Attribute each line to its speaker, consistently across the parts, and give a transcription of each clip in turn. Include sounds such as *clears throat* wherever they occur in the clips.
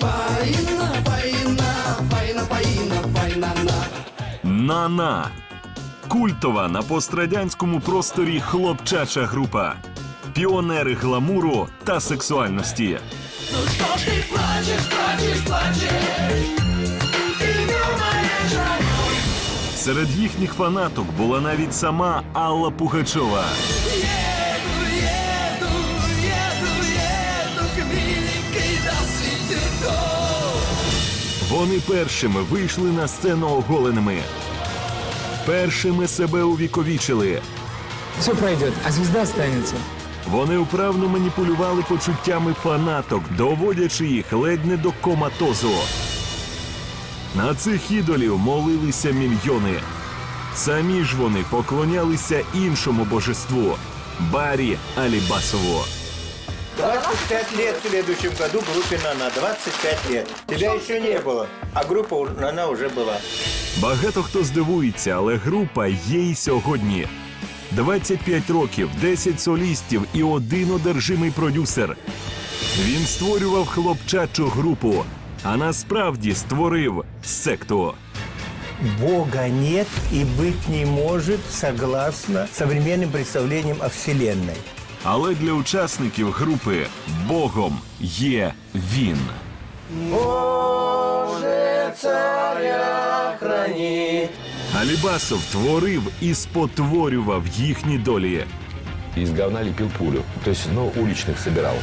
Speaker 1: Фаїна, фаїна, фаїна, фаїна, фаїна, на.
Speaker 2: Нана. Культова на пострадянському просторі хлопчача група. Піонери гламуру та сексуальності.
Speaker 1: Ну що ж ти плачеш, плачеш, плачеш?
Speaker 2: Серед їхніх фанаток була навіть сама Алла Пугачова. Вони першими вийшли на сцену оголеними. Першими себе увіковічили.
Speaker 3: Все пройдет, а звезда останется.
Speaker 2: Вони вправно маніпулювали почуттями фанаток, доводячи їх ледь не до коматозу. На цих ідолів молилися мільйони. Самі ж вони поклонялися іншому божеству Барі Алібасову.
Speaker 4: 25 лет в следующем году группе «Нана». 25 лет. Тебя еще не было, а группа у- «Нана» уже была.
Speaker 2: Багато хто здивується, але група є й сьогодні. 25 років, 10 солістів і один одержимий продюсер. Він створював хлопчачу групу, а насправді створив секту.
Speaker 4: Бога нет и быть не может согласно современным представлениям о Вселенной.
Speaker 2: Але для учасників групи Богом є він. Алібасов творив і спотворював їхні долі.
Speaker 5: Из говна лепил пулю. То есть, ну, уличных собирал.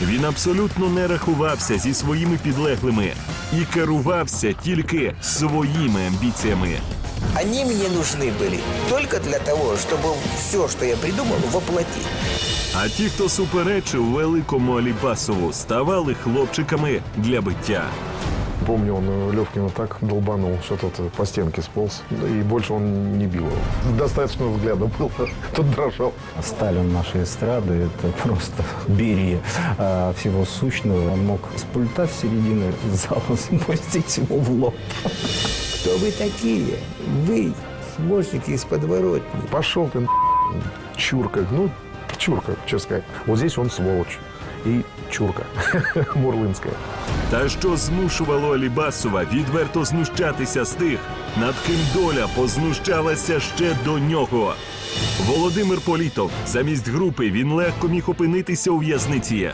Speaker 2: Він абсолютно не рахувався зі своїми підлеглими і керувався тільки своїми амбіціями.
Speaker 6: Они мне нужны были только для того, чтобы все, что я придумал, воплотить.
Speaker 2: А ті, хто суперечив великому Алібасову, ставали хлопчиками для биття.
Speaker 7: Помню, он э, Левкина так долбанул, что тот э, по стенке сполз, и больше он не бил его. Достаточно взгляда было, *laughs* тот дрожал.
Speaker 8: Сталин нашей эстрады – это просто Берия а, всего сущного. Он мог с пульта в середину зала *laughs* спустить ему в лоб.
Speaker 6: Кто вы такие? Вы, смощники из подворотни.
Speaker 7: Пошел ты, чурка, ну, чурка, что сказать. Вот здесь он сволочь І чурка *laughs* мурлинська.
Speaker 2: Та що змушувало Алібасова відверто знущатися з тих, над ким доля познущалася ще до нього. Володимир Політов замість групи він легко міг опинитися у в'язниці.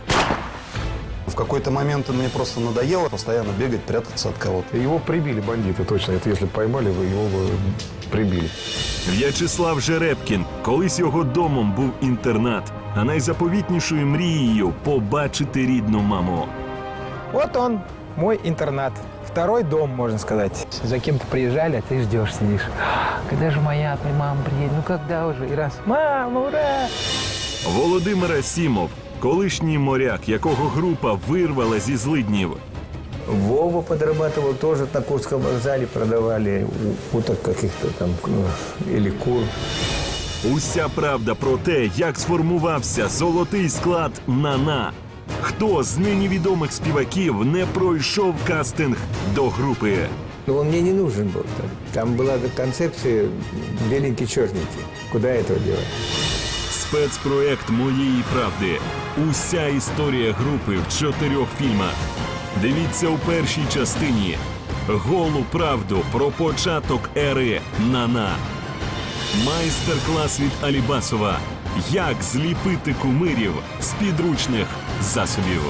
Speaker 9: В какой-то момент мне просто надоело постоянно бегать, прятаться от кого-то.
Speaker 7: Его прибили бандиты, точно. Это если поймали, вы его бы прибили.
Speaker 2: В'ячеслав Жеребкін. Колись його домом був інтернат, а найзаповітнішою мрією побачити рідну маму.
Speaker 3: Вот он, мой интернат. Второй дом, можно сказать. За кем-то приезжали, а ты ждешь, сидишь. Когда же моя мама приедет? Ну когда уже? И раз, мама, ура!
Speaker 2: Володимир Асімов, колишній моряк, якого група вирвала зі злиднів.
Speaker 4: Вова подрабатывал тоже на Курском вокзале, продавали у- уток каких-то там ну, или кур.
Speaker 2: Уся правда про те, як сформувався золотий склад Нана. Хто з нині відомих співаків не пройшов кастинг до групи?
Speaker 4: Но он мне не нужен был. Там, там была концепция беленькие-черненькие. Куда этого делать?
Speaker 2: Спецпроект моєї правди. Уся історія групи в чотирьох фільмах. Дивіться у першій частині голу правду про початок ери Нана. Майстер-клас від Алібасова. Як зліпити кумирів з підручних засобів.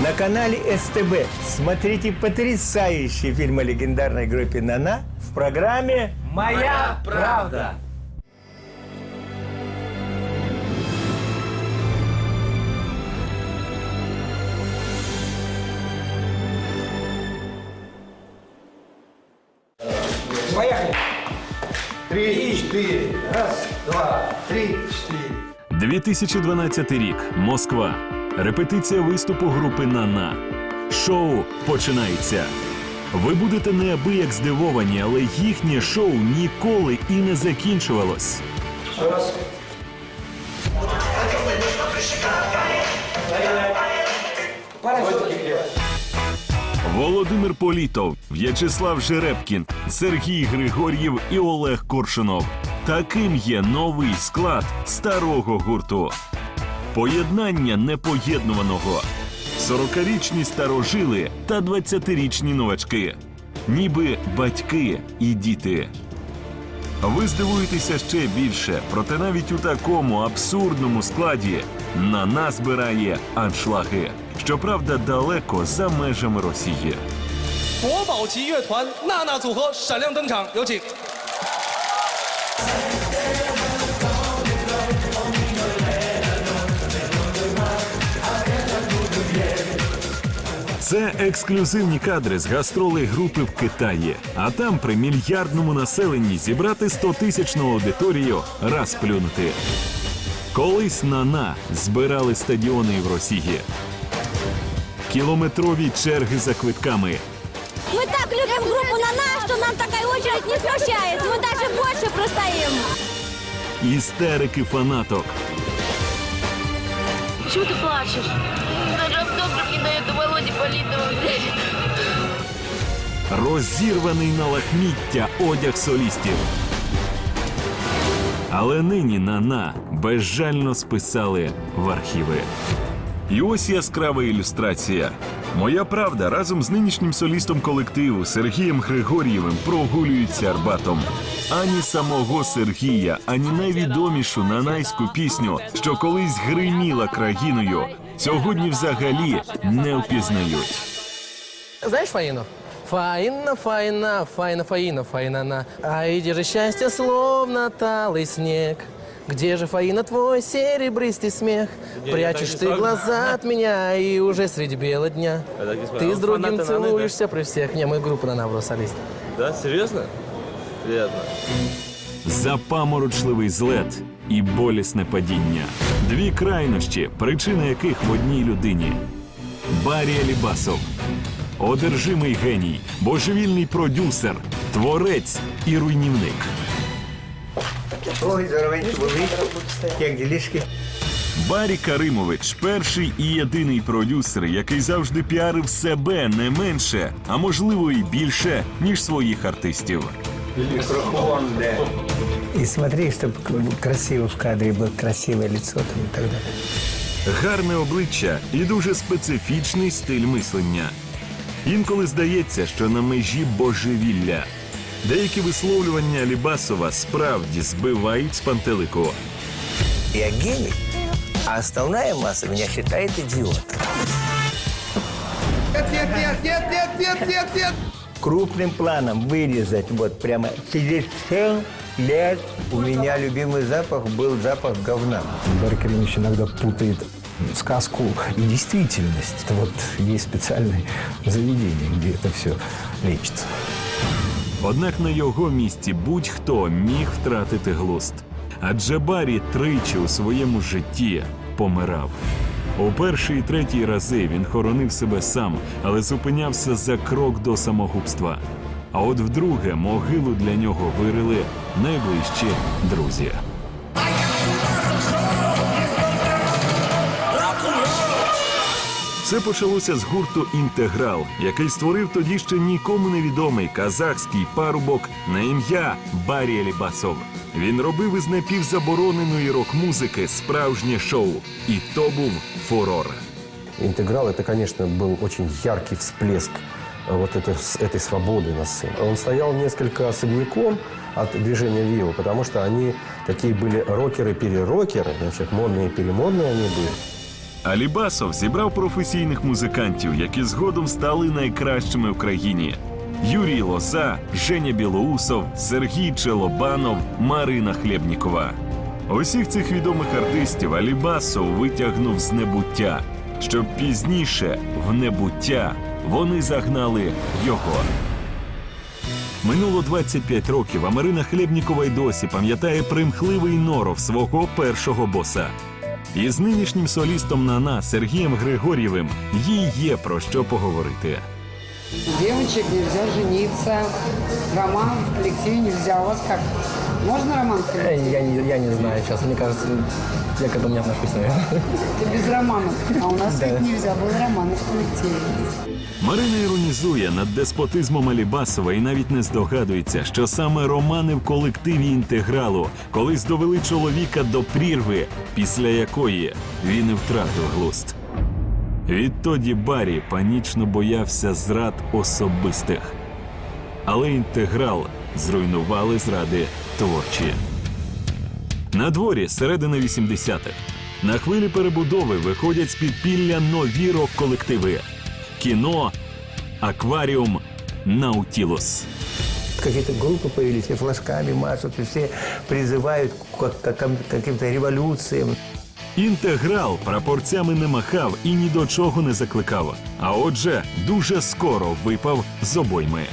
Speaker 4: На канале СТБ смотрите потрясающий фильм о легендарной группе «Нана» в программе «Моя правда». Три, чотири. Раз, два, три, чотири.
Speaker 2: 2012 рік. Москва. Репетиція виступу групи Нана. Шоу починається. Ви будете неабияк здивовані, але їхнє шоу ніколи і не закінчувалось. Володимир Політов, В'ячеслав Жеребкін, Сергій Григор'єв і Олег Коршунов. Таким є новий склад старого гурту. Поєднання непоєднуваного. 40-річні старожили та 20-річні новачки, ніби батьки і діти. Ви здивуєтеся ще більше, проте навіть у такому абсурдному складі на нас збирає аншлаги щоправда, далеко за межами Росії.
Speaker 1: Юті.
Speaker 2: Це ексклюзивні кадри з гастролей групи в Китаї. А там при мільярдному населенні зібрати 100-тисячну аудиторію раз плюнути. Колись на на збирали стадіони в Росії. Кілометрові черги за квитками.
Speaker 10: Мы так любим группу «Нана», что нам такая очередь не смущает. Мы даже больше простоим.
Speaker 2: Істерики фанаток.
Speaker 10: Почему ты плачешь? Даже автограф не дает у Володи Политова взять.
Speaker 2: розірваний на лахміття одяг солістів. Але нині Нана безжально списали в архіви. І ось яскрава ілюстрація. Моя правда разом з нинішнім солістом колективу Сергієм Григор'євим прогулюється Арбатом. Ані самого Сергія, ані найвідомішу нанайську пісню, що колись гриміла країною, сьогодні взагалі не впізнають.
Speaker 1: Знаешь Фаину? Фаина, Фаина, Фаина, Фаина, Фаина, А иди же счастье, словно талый снег. Где же, Фаина, твой серебристый смех? Прячешь ты глаза от меня, и уже средь бела дня. Ты с другим целуешься при всех. Не, мы группа на набрал солист.
Speaker 11: Да, серьезно? Приятно.
Speaker 2: Запаморочливий злет і болісне падіння. Дві крайнощі, причина яких в одній людині. Барі Алібасов. Одержимий геній, божевільний продюсер, творець і руйнівник.
Speaker 4: Ой, здоровенько були. Як ділішки?
Speaker 2: Барі Каримович перший і єдиний продюсер, який завжди піарив себе не менше, а можливо і більше, ніж своїх артистів.
Speaker 4: Мікрофон, де.
Speaker 3: И смотри, чтобы красиво в кадре было красивое лицо там и так далее.
Speaker 2: Гарне обличчя і дуже специфічний стиль мислення. Інколи здається, що на межі божевілля. Деякі висловлювання Алібасова справді збивають з пантелику.
Speaker 6: Я гений, а основная масса меня считает идиотом.
Speaker 4: Крупным планом вырезать вот прямо через 7 лет у меня любимый запах был запах говна.
Speaker 8: Дарья Каримович иногда путает сказку и действительность. Это вот есть специальное заведение, где это все лечится.
Speaker 2: Однак на його місці будь-хто міг втратити глузд. Адже Барі тричі у своєму житті помирав. У перший і третій рази він хоронив себе сам, але зупинявся за крок до самогубства. А от вдруге могилу для нього вирили найближчі друзі. Все почалося з гурту Інтеграл, який створив тоді ще нікому невідомий казахський парубок на ім'я Барі Алібасов. Він робив із напівзабороненої рок-музики справжнє шоу, і то був фурор.
Speaker 5: Интеграл это, конечно, был очень яркий всплеск э, вот этой, с- этой свободы на сцене. Он стоял несколько особняком от движения Вио, потому что они такие были рокеры-перерокеры, значит, модные-перемодные они были.
Speaker 2: Алібасов зібрав професійних музикантів, які згодом стали найкращими в країні. Юрій Лоза, Женя Білоусов, Сергій Челобанов, Марина Хлєбнікова. Усіх цих відомих артистів Алібасов витягнув з небуття, щоб пізніше в небуття вони загнали його. Минуло 25 а Марина Хлєбнікова й досі пам'ятає примхливий норов свого першого боса. І з нинішнім солістом Нана Сергієм Григор'євим їй є про що поговорити.
Speaker 12: Девочек нельзя жениться. Роман в коллективе нельзя. У вас как? Можно роман в коллективе?
Speaker 1: Я не, я не знаю сейчас. Мне кажется, я к этому не отношусь, наверное.
Speaker 12: Ты без романов. А у нас так нельзя. Был роман в коллективе.
Speaker 2: Марина іронізує над деспотизмом Алібасова і навіть не здогадується, що саме романи в колективі інтегралу колись довели чоловіка до прірви, після якої він і втратив глузд. Відтоді Барі панічно боявся зрад особистих. Але інтеграл зруйнували зради творчі. На дворі середина 80-х. На хвилі перебудови виходять з підпілля нові рок-колективи: кіно, акваріум, Наутілус.
Speaker 4: Какие-то группы появились, все флажками машут, и все призывают к к- к каким-то революциям.
Speaker 2: Інтеграл прапорцями не махав і ні до чого не закликав. А отже, дуже скоро випав з обойми.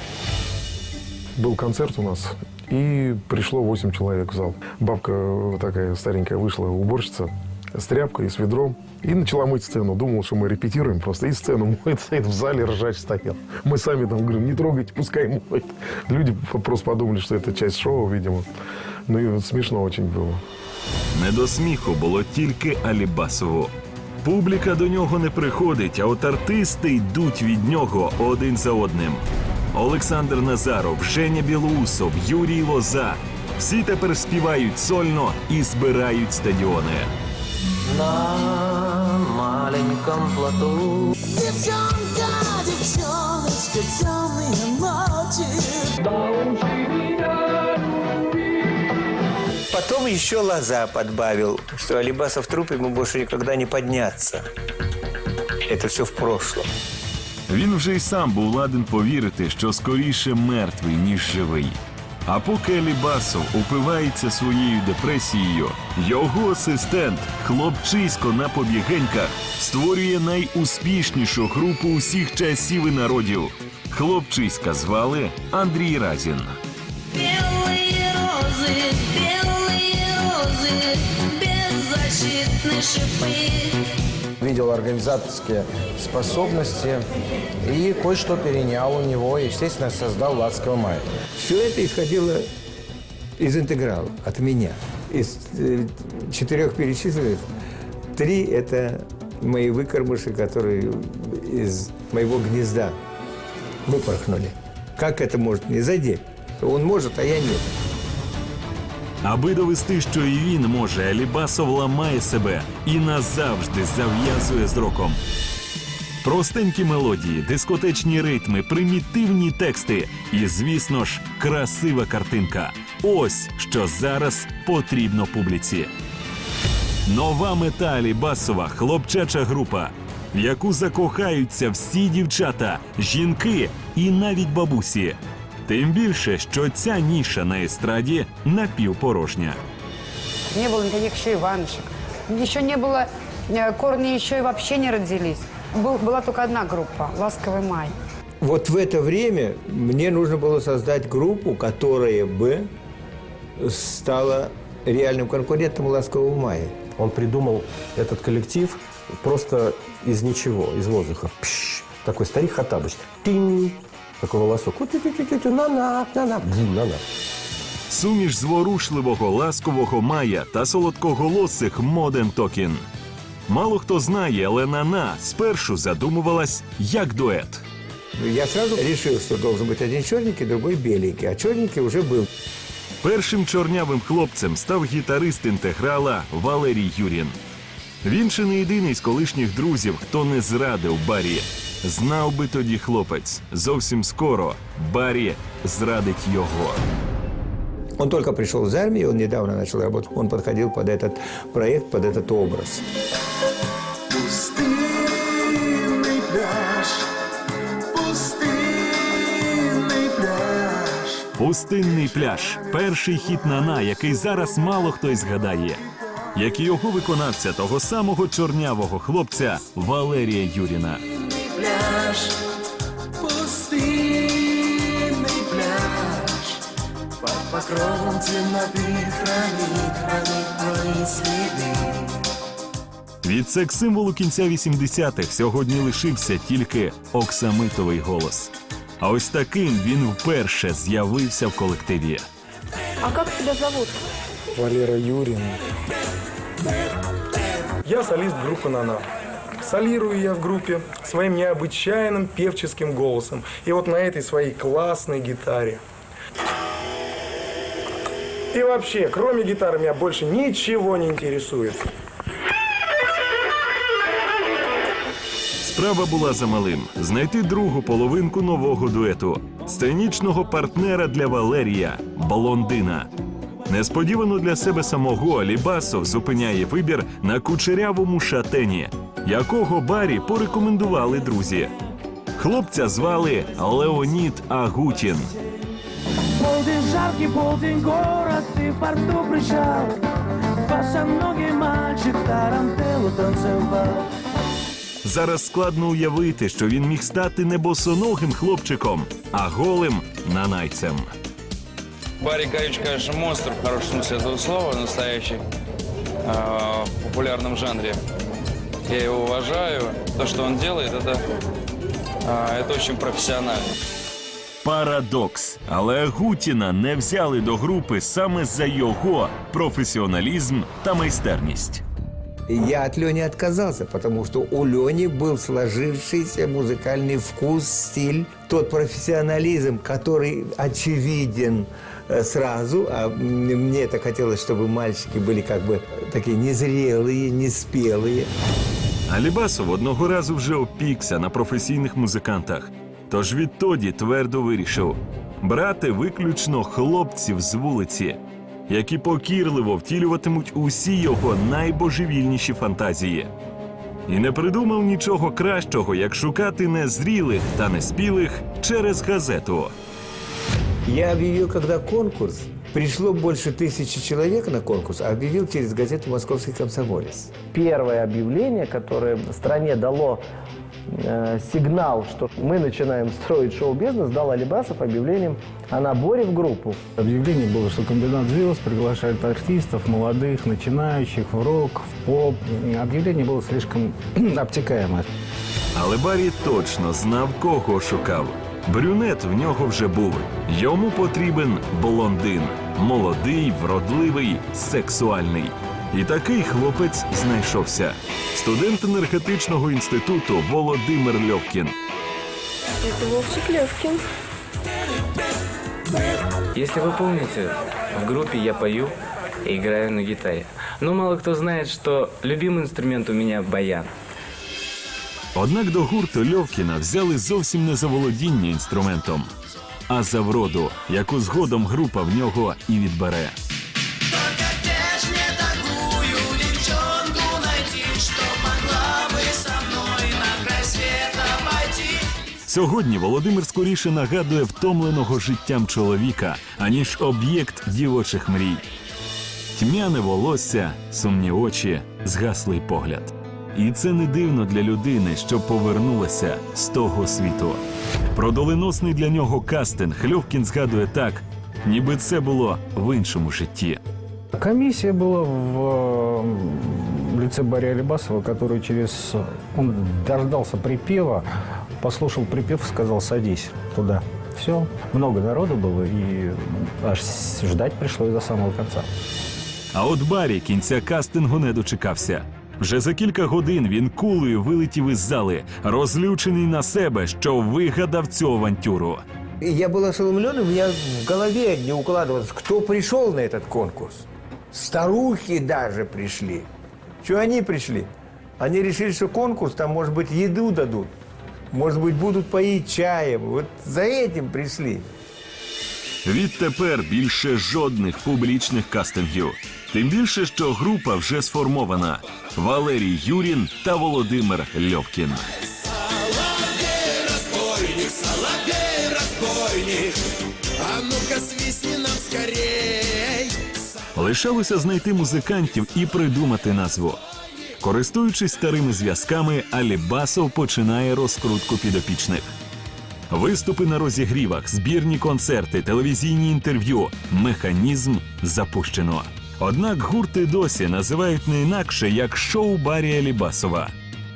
Speaker 7: Был концерт у нас, и пришло 8 человек в зал. Бабка э, такая старенькая вышла, уборщица, с тряпкой и с ведром. И начала мыть сцену. Думал, что мы репетируем просто. И сцену *laughs* моет, стоит в зале, ржач стоял. Мы сами там говорим, не трогайте, пускай моет. Люди по- просто подумали, что это часть шоу, видимо. Ну и вот смешно очень было.
Speaker 2: Не до сміху було тільки Алібасову. Публіка до нього не приходить, а от артисти йдуть від нього один за одним. Олександр Назаров, Женя Білоусов, Юрій Лоза. Всі тепер співають сольно і збирають стадіони.
Speaker 1: На маленьком плоту
Speaker 13: Девчонка, девчоночка, темные ночи.
Speaker 4: Потом еще Лоза подбавил, что Алибаса в трупе ему больше никогда не подняться. Это все в прошлом.
Speaker 2: Він вже й сам був ладен повірити, що скоріше мертвий, ніж живий. А поки Алібасов упивається своєю депресією, його асистент, хлопчисько на побігеньках, створює найуспішнішу групу усіх часів і народів. Хлопчиська звали Андрій Разін.
Speaker 13: Белые розы, белые розы, беззащитны шипы.
Speaker 3: Видел организаторские способности и кое-что перенял у него. Естественно, создал «Ласковый май».
Speaker 4: Все это исходило из интеграла, от меня. Из э, четырех перечисленных, три – это мои выкормыши, которые из моего гнезда выпорхнули. Как это может не задеть? Он может, а я нет.
Speaker 2: Аби довести, що і він може, Алібасов ламає себе і назавжди зав'язує з роком. Простенькі мелодії, дискотечні ритми, примітивні тексти і, звісно ж, красива картинка. Ось що зараз потрібно публіці. Нова мета Алібасова хлопчача група, в яку закохаються всі дівчата, жінки і навіть бабусі. Тим більше, що ця ніша на естраді напівпорожня.
Speaker 12: Не было никаких еще Иванушек. Еще не было, э, корни еще и вообще не родились. Был- была только одна группа «Ласковый май».
Speaker 4: Вот в это время мне нужно было создать группу, которая бы стала реальным конкурентом «Ласкового мая».
Speaker 5: Он придумал этот коллектив просто из ничего, из воздуха. Пш, такой старик Хаттабыч. Тинь. Такой волосок. Ку-тю-тю-тю-тю, На-на, на-на. Бзм, на-на.
Speaker 2: Суміш зворушливого, ласкового мая та солодкоголосих Моден Токін. Мало хто знає, але Нана спершу задумувалась як дует.
Speaker 4: Я сразу решил, что должен быть один черненький, другой беленький. А черненький уже был.
Speaker 2: Першим чорнявим хлопцем став гітарист інтеграла Валерій Юрін. Він ще не єдиний з колишніх друзів, хто не зрадив Барі. Знав би тоді хлопець. Зовсім скоро Барі зрадить його.
Speaker 4: Он только пришел из армии, он недавно начал работать. Он подходил под этот проект, под этот образ.
Speaker 13: Пустынный пляж, пустынный пляж.
Speaker 2: Пустинний пляж перший хіт Нана, який зараз мало хто й згадає. Як і його виконавця, того самого чорнявого хлопця Валерія Юріна.
Speaker 13: Пляж, пустынный пляж. Под покровом темноты хранит, хранит твои следы.
Speaker 2: Від секс-символу кінця 80-х сьогодні лишився тільки оксамитовий голос. А ось таким він вперше з'явився в колективі.
Speaker 10: А как тебя зовут?
Speaker 3: Валера Юрин.
Speaker 14: Я солист группы «Нана». Солирую я в группе своим необычайным певческим голосом. И вот на этой своей классной гитаре. И вообще, кроме гитары, меня больше ничего не интересует.
Speaker 2: Справа була за малим знайти другу половинку нового дуету, сценічного партнера для Валерія Блондина. Несподівано для себе самого Алібасов зупиняє вибір на кучерявому шатені, якого барі порекомендували друзі. Хлопця звали Леонід Агутін.
Speaker 13: Полдень жаркий, полдень город, ты в порту причал Босоногий мальчик тарантеллу танцевал
Speaker 2: Зараз складно уявити, що він міг стати не босоногим хлопчиком, а голим нанайцем.
Speaker 15: Барри Гаевич, конечно, монстр в хорошем смысле этого слова, настоящий, а, в популярном жанре. Я его уважаю. То, что он делает, это, а, это очень профессионально.
Speaker 2: Парадокс. Але Гутіна не взяли до групи саме за його професіоналізм та майстерність.
Speaker 4: Я от Лени отказался, потому что у Лени был сложившийся музыкальный вкус, стиль, тот профессионализм, который очевиден э, сразу, а м, мне это хотелось, чтобы мальчики были как бы такие незрелые, неспелые.
Speaker 2: Алібасов одного разу вже опікся на професійних музикантах. Тож відтоді твердо вирішив брати виключно хлопців з вулиці, які покірливо втілюватимуть усі його найбожевільніші фантазії. І не придумав нічого кращого, як шукати незрілих та неспілих через газету.
Speaker 4: Я об'явив, коли конкурс, пришло больше тысячи человек на конкурс, а объявил через газету «Московский комсомолец».
Speaker 1: Первое объявление, которое стране дало э, сигнал, что мы начинаем строить шоу-бизнес, дал Алибасов объявлением о наборе в группу.
Speaker 8: Объявление было, что комбинат звезд приглашает артистов, молодых, начинающих, в рок, в поп. Объявление было слишком *clears throat* обтекаемое.
Speaker 2: Але Барі точно знав, кого шукав. Брюнет в нього вже був. Йому потрібен блондин. Молодий, вродливий, сексуальний. І такий хлопець знайшовся. Студент енергетичного інституту Володимир Льовкін.
Speaker 16: Это Вовчик Левкин.
Speaker 17: Если вы помните, в группе я пою и играю на гитаре. Но мало кто знает, что любимый инструмент у меня баян.
Speaker 2: Однак до гурту Льовкіна взяли зовсім не за володіння інструментом, а за вроду, яку згодом група в нього і відбере. Сьогодні Володимир скоріше нагадує втомленого життям чоловіка, аніж об'єкт дівочих мрій. Тьмяне волосся, сумні очі, згаслий погляд. І це не дивно для людини, що повернулася з того світу. Про доленосний для нього кастинг Льовкін згадує так, ніби це було в іншому житті.
Speaker 8: Комиссия была в э, лице Барри Алибасова, который через... Он дождался припева, послушал припев, сказал, садись туда. Все. Много народу было, и аж ждать пришлось до самого конца.
Speaker 2: А от Барі кінця кастингу не дочекався. Вже за кілька годин він кулею вилетів із зали, розлючений на себе, що вигадав цю авантюру.
Speaker 4: И я был ошеломлен, и у меня в голове не укладывалось, кто пришел на этот конкурс. Старухи даже пришли. Что они пришли? Они решили, что конкурс, там, может быть, еду дадут. Может быть, будут поить чаем. Вот за этим пришли.
Speaker 2: Відтепер більше жодних публічних кастингів. Тим більше, що група вже сформована: Валерій Юрін та Володимир Льовкін.
Speaker 13: А нам скорей
Speaker 2: Лишалося знайти музикантів і придумати назву. Користуючись старими зв'язками, Алібасов починає розкрутку підопічних. Виступи на розігрівах, збірні концерти, телевізійні інтерв'ю. Механізм запущено. Однак гурти досі називають не інакше як шоу Барі Алібасова.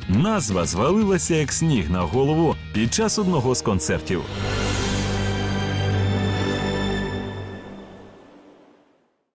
Speaker 2: Назва звалилася як сніг на голову під час одного з концертів.